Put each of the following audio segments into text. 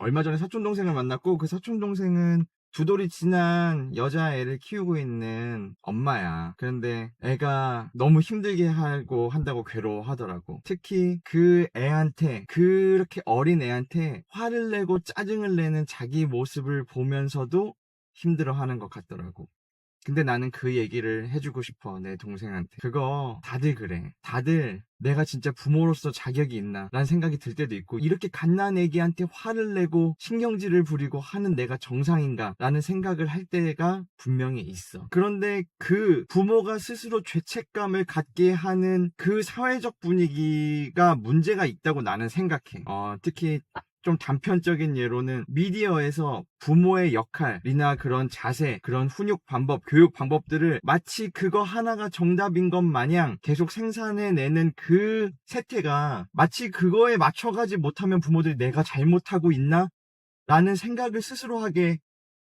얼마 전에 사촌 동생을 만났고 그 사촌 동생은 두 돌이 지난 여자애를 키우고 있는 엄마야. 그런데 애가 너무 힘들게 하고 한다고 괴로워하더라고. 특히 그 애한테 그렇게 어린 애한테 화를 내고 짜증을 내는 자기 모습을 보면서도 힘들어하는 것 같더라고. 근데 나는 그 얘기를 해주고 싶어, 내 동생한테. 그거 다들 그래. 다들 내가 진짜 부모로서 자격이 있나? 라는 생각이 들 때도 있고, 이렇게 갓난 애기한테 화를 내고 신경질을 부리고 하는 내가 정상인가? 라는 생각을 할 때가 분명히 있어. 그런데 그 부모가 스스로 죄책감을 갖게 하는 그 사회적 분위기가 문제가 있다고 나는 생각해. 어, 특히 좀 단편적인 예로는 미디어에서 부모의 역할이나 그런 자세, 그런 훈육 방법, 교육 방법들을 마치 그거 하나가 정답인 것 마냥 계속 생산해내는 그 세태가 마치 그거에 맞춰가지 못하면 부모들이 내가 잘못하고 있나? 라는 생각을 스스로 하게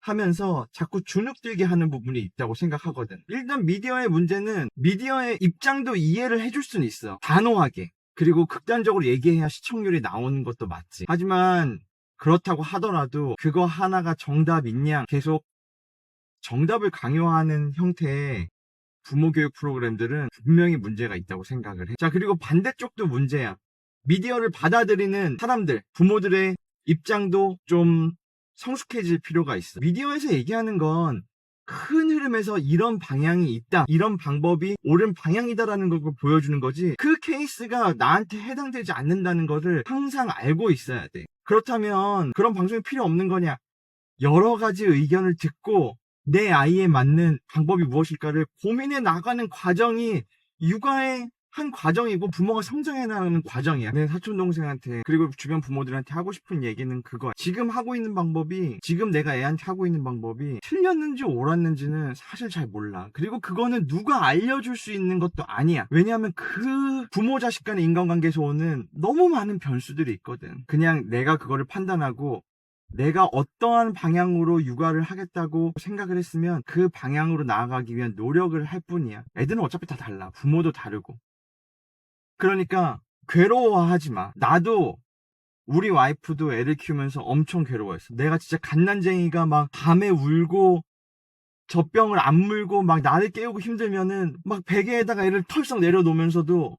하면서 자꾸 주눅들게 하는 부분이 있다고 생각하거든. 일단 미디어의 문제는 미디어의 입장도 이해를 해줄 수는 있어. 단호하게. 그리고 극단적으로 얘기해야 시청률이 나오는 것도 맞지. 하지만 그렇다고 하더라도 그거 하나가 정답이냐 계속 정답을 강요하는 형태의 부모 교육 프로그램들은 분명히 문제가 있다고 생각을 해. 자, 그리고 반대쪽도 문제야. 미디어를 받아들이는 사람들, 부모들의 입장도 좀 성숙해질 필요가 있어. 미디어에서 얘기하는 건 큰 흐름에서 이런 방향이 있다. 이런 방법이 옳은 방향이다라는 걸 보여주는 거지. 그 케이스가 나한테 해당되지 않는다는 것을 항상 알고 있어야 돼. 그렇다면 그런 방송이 필요 없는 거냐? 여러 가지 의견을 듣고 내 아이에 맞는 방법이 무엇일까를 고민해 나가는 과정이 육아의 한 과정이고 부모가 성장해 나가는 과정이야. 내 사촌 동생한테 그리고 주변 부모들한테 하고 싶은 얘기는 그거야. 지금 하고 있는 방법이 지금 내가 애한테 하고 있는 방법이 틀렸는지 옳았는지는 사실 잘 몰라. 그리고 그거는 누가 알려줄 수 있는 것도 아니야. 왜냐하면 그 부모 자식 간의 인간관계에서 오는 너무 많은 변수들이 있거든. 그냥 내가 그거를 판단하고 내가 어떠한 방향으로 육아를 하겠다고 생각을 했으면 그 방향으로 나아가기 위한 노력을 할 뿐이야. 애들은 어차피 다 달라. 부모도 다르고. 그러니까 괴로워하지 마. 나도 우리 와이프도 애를 키우면서 엄청 괴로워했어. 내가 진짜 갓난쟁이가 막 밤에 울고 젖병을 안 물고 막 나를 깨우고 힘들면은 막 베개에다가 애를 털썩 내려놓으면서도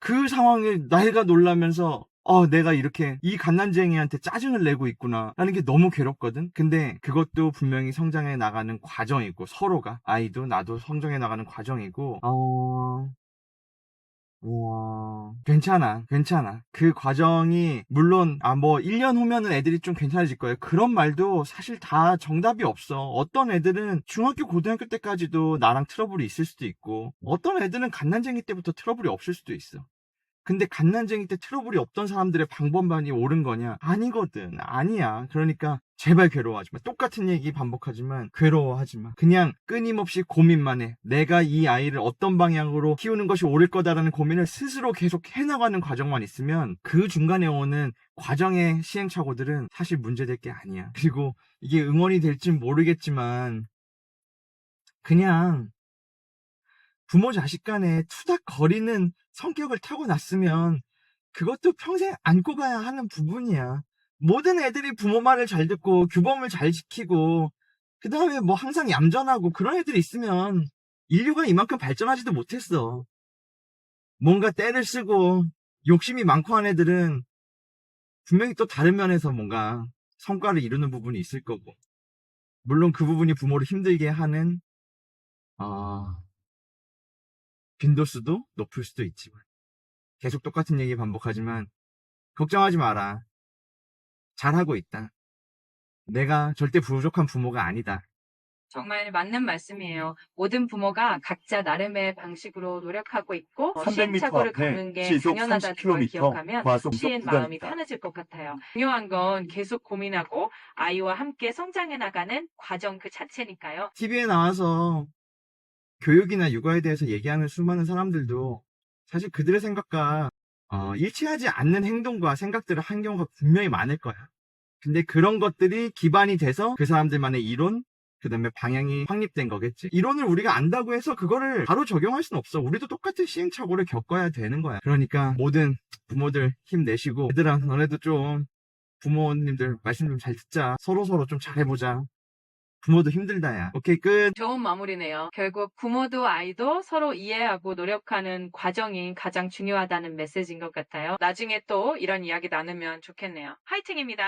그 상황에 나이가 놀라면서 어, 내가 이렇게 이 갓난쟁이한테 짜증을 내고 있구나. 라는 게 너무 괴롭거든? 근데 그것도 분명히 성장해 나가는 과정이고, 서로가. 아이도 나도 성장해 나가는 과정이고, 어, 와, 괜찮아, 괜찮아. 그 과정이, 물론, 아, 뭐, 1년 후면은 애들이 좀 괜찮아질 거예요. 그런 말도 사실 다 정답이 없어. 어떤 애들은 중학교, 고등학교 때까지도 나랑 트러블이 있을 수도 있고, 어떤 애들은 갓난쟁이 때부터 트러블이 없을 수도 있어. 근데 갓난쟁이 때 트러블이 없던 사람들의 방법만이 옳은 거냐? 아니거든. 아니야. 그러니까 제발 괴로워하지 마. 똑같은 얘기 반복하지만 괴로워하지 마. 그냥 끊임없이 고민만 해. 내가 이 아이를 어떤 방향으로 키우는 것이 옳을 거다라는 고민을 스스로 계속 해나가는 과정만 있으면 그 중간에 오는 과정의 시행착오들은 사실 문제될 게 아니야. 그리고 이게 응원이 될진 모르겠지만 그냥 부모 자식 간에 투닥거리는 성격을 타고났으면 그것도 평생 안고 가야 하는 부분이야. 모든 애들이 부모 말을 잘 듣고 규범을 잘 지키고 그 다음에 뭐 항상 얌전하고 그런 애들이 있으면 인류가 이만큼 발전하지도 못했어. 뭔가 때를 쓰고 욕심이 많고 한 애들은 분명히 또 다른 면에서 뭔가 성과를 이루는 부분이 있을 거고 물론 그 부분이 부모를 힘들게 하는 아 빈도수도 높을 수도 있지만 계속 똑같은 얘기 반복하지만 걱정하지 마라. 잘하고 있다. 내가 절대 부족한 부모가 아니다. 정말 맞는 말씀이에요. 모든 부모가 각자 나름의 방식으로 노력하고 있고 어, 300m 시행착오를 앞에 겪는 게 시속 당연하다는 걸 30km 기억하면 과속 시인. 마음이 편해질 것 같아요. 중요한 건 계속 고민하고 아이와 함께 성장해 나가는 과정 그 자체니까요. TV에 나와서 교육이나 육아에 대해서 얘기하는 수많은 사람들도 사실 그들의 생각과 어, 일치하지 않는 행동과 생각들을 한 경우가 분명히 많을 거야. 근데 그런 것들이 기반이 돼서 그 사람들만의 이론, 그 다음에 방향이 확립된 거겠지. 이론을 우리가 안다고 해서 그거를 바로 적용할 수는 없어. 우리도 똑같은 시행착오를 겪어야 되는 거야. 그러니까 모든 부모들 힘내시고 얘들아 너네도 좀 부모님들 말씀 좀 잘 듣자. 서로서로 좀 잘해보자. 부모도 힘들다, 야. 오케이, 끝. 좋은 마무리네요. 결국 부모도 아이도 서로 이해하고 노력하는 과정이 가장 중요하다는 메시지인 것 같아요. 나중에 또 이런 이야기 나누면 좋겠네요. 화이팅입니다.